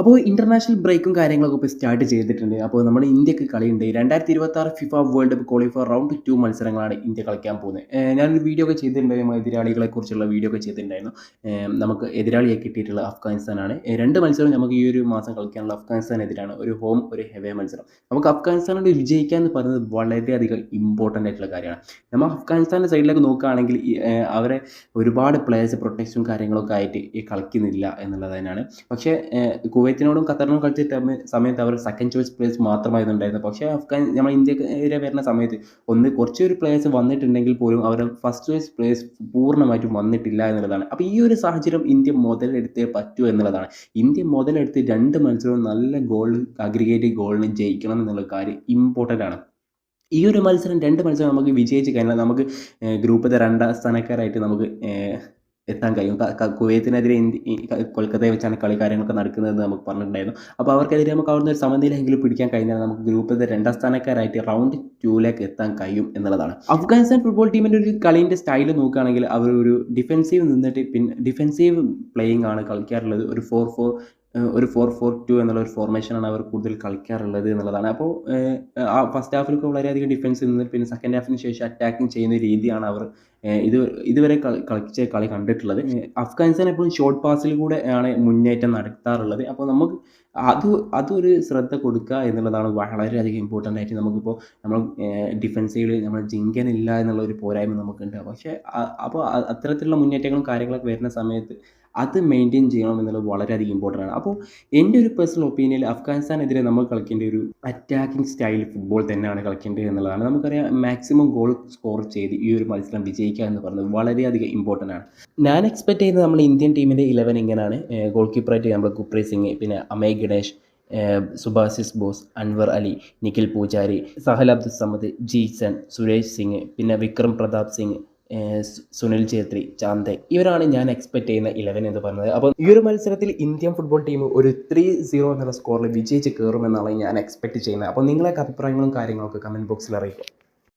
അപ്പോൾ ഇന്റർനാഷണൽ ബ്രേക്കും കാര്യങ്ങളൊക്കെ ഇപ്പോൾ സ്റ്റാർട്ട് ചെയ്തിട്ടുണ്ട്. അപ്പോൾ നമ്മുടെ ഇന്ത്യയ്ക്ക് കളിയുണ്ട്. രണ്ടായിരത്തി ഇരുപത്തി ആറ് FIFA world cup qualifier round two മത്സരങ്ങളാണ് ഇന്ത്യ കളിക്കാൻ പോകുന്നത്. ഞാനൊരു വീഡിയോ ഒക്കെ ചെയ്തിട്ടുണ്ടായിരുന്നു. എതിരാളികളെ കുറിച്ചുള്ള വീഡിയോ ഒക്കെ ചെയ്തിട്ടുണ്ടായിരുന്നു. നമുക്ക് എതിരാളിയെ കിട്ടിയിട്ടുള്ള അഫ്ഗാനിസ്ഥാനാണ്. രണ്ട് മത്സരം നമുക്ക് ഈ ഒരു മാസം കളിക്കാനുള്ള അഫ്ഗാനിസ്ഥാനെതിരാണ്. ഒരു ഹോം ഒരു ഹെവേ മത്സരം. നമുക്ക് അഫ്ഗാനിസ്ഥാനോട് വിജയിക്കുക എന്ന് പറയുന്നത് വളരെയധികം ഇമ്പോർട്ടന്റ് ആയിട്ടുള്ള കാര്യമാണ്. നമ്മൾ അഫ്ഗാനിസ്ഥാന്റെ സൈഡിലേക്ക് നോക്കുകയാണെങ്കിൽ അവരെ ഒരുപാട് പ്ലേയേഴ്സ് പ്രൊട്ടക്ഷനും കാര്യങ്ങളൊക്കെ ആയിട്ട് കളിക്കുന്നില്ല എന്നുള്ളത് തന്നെയാണ്. പക്ഷേ കുവൈത്തിനോടും ഖത്തറിനോടും കളിച്ച സമയത്ത് അവർ സെക്കൻഡ് ചോയ്സ് പ്ലേയേഴ്സ് മാത്രമായിരുന്നു ഉണ്ടായിരുന്നത് പക്ഷേ അഫ്ഗാൻ നമ്മൾ ഇന്ത്യക്കെതിരെ വരുന്ന സമയത്ത് ഒന്ന് കുറച്ചൊരു പ്ലേയേഴ്സ് വന്നിട്ടുണ്ടെങ്കിൽ പോലും അവരുടെ ഫസ്റ്റ് ചോയ്സ് പ്ലേയേഴ്സ് പൂർണമായിട്ടും വന്നിട്ടില്ല എന്നുള്ളതാണ്. അപ്പോൾ ഈ ഒരു സാഹചര്യം ഇന്ത്യ മുതലെടുത്തേ പറ്റൂ എന്നുള്ളതാണ്. ഇന്ത്യ മുതലെടുത്ത് രണ്ട് മത്സരവും നല്ല ഗോൾ അഗ്രിഗേറ്റ് ഗോളിന് ജയിക്കണം എന്നുള്ള കാര്യം ഇമ്പോർട്ടന്റ് ആണ്. ഈ ഒരു മത്സരം രണ്ട് മത്സരം നമുക്ക് വിജയിച്ച് കഴിഞ്ഞാൽ നമുക്ക് ഗ്രൂപ്പിലെ രണ്ടാം സ്ഥാനക്കാരായിട്ട് നമുക്ക് എത്താൻ കഴിയും. കുവൈത്തിനെതിരെ ഇന്ത്യ കൊൽക്കത്തയെ വെച്ചാണ് കളി കാര്യങ്ങളൊക്കെ നടക്കുന്നതെന്ന് നമുക്ക് പറഞ്ഞിട്ടുണ്ടായിരുന്നു. അപ്പോൾ അവർക്കെതിരെ നമുക്ക് അവിടുന്ന് ഒരു സമനിലയെങ്കിലും പിടിക്കാൻ കഴിഞ്ഞാൽ നമുക്ക് ഗ്രൂപ്പിലെ രണ്ടാം സ്ഥാനക്കാരായിട്ട് റൗണ്ട് ടൂവിലേക്ക് എത്താൻ കഴിയും എന്നുള്ളതാണ്. അഫ്ഗാനിസ്ഥാൻ ഫുട്ബോൾ ടീമിന്റെ ഒരു കളീന്റെ സ്റ്റൈൽ നോക്കുകയാണെങ്കിൽ അവർ ഒരു ഡിഫെൻസീവ് നിന്നിട്ട് പിന്നെ ഡിഫെൻസീവ് പ്ലേയിങ് ആണ് കളിക്കാറുള്ളത്. ഒരു ഫോർ ഫോർ ഒരു ഫോർ ഫോർ ടു എന്നുള്ള ഒരു ഫോർമേഷനാണ് അവർ കൂടുതൽ കളിക്കാറുള്ളത് എന്നുള്ളതാണ്. അപ്പോൾ ആ ഫസ്റ്റ് ഹാഫിലൊക്കെ വളരെയധികം ഡിഫൻസ് നിന്ന് പിന്നെ സെക്കൻഡ് ഹാഫിന് ശേഷം അറ്റാക്കിങ് ചെയ്യുന്ന രീതിയാണ് അവർ ഇത് ഇതുവരെ കളി- കളിച്ച കളി കണ്ടിട്ടുള്ളത്. അഫ്ഗാനിസ്ഥാൻ എപ്പോഴും ഷോർട്ട് പാസിൽ കൂടെ ആണ് മുന്നേറ്റം നടത്താറുള്ളത്. അപ്പോൾ നമുക്ക് അത് അതൊരു ശ്രദ്ധ കൊടുക്കുക എന്നുള്ളതാണ് വളരെയധികം ഇമ്പോർട്ടന്റ് ആയിട്ട് നമുക്കിപ്പോൾ നമ്മൾ ഡിഫൻസീവ് നമ്മൾ ജിങ്കനില്ല എന്നുള്ള ഒരു പോരായ്മ നമുക്കുണ്ട്. പക്ഷേ അപ്പോൾ അത്തരത്തിലുള്ള മുന്നേറ്റങ്ങളും കാര്യങ്ങളൊക്കെ വരുന്ന സമയത്ത് അത് മെയിന്റെയിൻ ചെയ്യണം എന്നുള്ളത് വളരെയധികം ഇമ്പോർട്ടന്റ് ആണ്. അപ്പോൾ എന്റെ ഒരു പേഴ്സണൽ ഒപ്പീനിയനിൽ അഫ്ഗാനിസ്ഥാനെതിരെ നമ്മൾ കളിക്കേണ്ട ഒരു അറ്റാക്കിംഗ് സ്റ്റൈൽ ഫുട്ബോൾ തന്നെയാണ് കളിക്കേണ്ടത് എന്നുള്ളതാണ്. നമുക്കറിയാം മാക്സിമം ഗോൾ സ്കോർ ചെയ്ത് ഈ ഒരു മത്സരം വിജയിക്കുക എന്ന് പറയുന്നത് വളരെയധികം ഇമ്പോർട്ടന്റ് ആണ്. ഞാൻ എക്സ്പെക്ട് ചെയ്യുന്നത് നമ്മൾ ഇന്ത്യൻ ടീമിന്റെ ഇലവൻ ഇങ്ങനെയാണ് ഗോൾ കീപ്പറായിട്ട് നമ്മൾ കുപ്രീത് സിംഗ് പിന്നെ അമയ് ഗണേഷ് സുഭാസിസ് ബോസ് അൻവർ അലി നിഖിൽ പൂജാരി സഹൽ അബ്ദുൽ സമദ് ജീസൻ സുരേഷ് സിംഗ് പിന്നെ വിക്രം പ്രതാപ് സിംഗ് സുനിൽ ഛേത്രി ചാന്തെ ഇവരാണ് ഞാൻ എക്സ്പെക്ട് ചെയ്യുന്ന ഇലവൻ എന്ന് പറഞ്ഞത്. അപ്പോൾ ഈ ഒരു മത്സരത്തിൽ ഇന്ത്യൻ ഫുട്ബോൾ ടീം ഒരു ത്രീ സീറോ എന്നുള്ള സ്കോറിൽ വിജയിച്ച് കയറുമെന്നാണ് ഞാൻ എക്സ്പെക്ട് ചെയ്യുന്നത്. അപ്പോൾ നിങ്ങളൊക്കെ അഭിപ്രായങ്ങളും കാര്യങ്ങളൊക്കെ കമന്റ് ബോക്സിൽ അറിയിക്കും?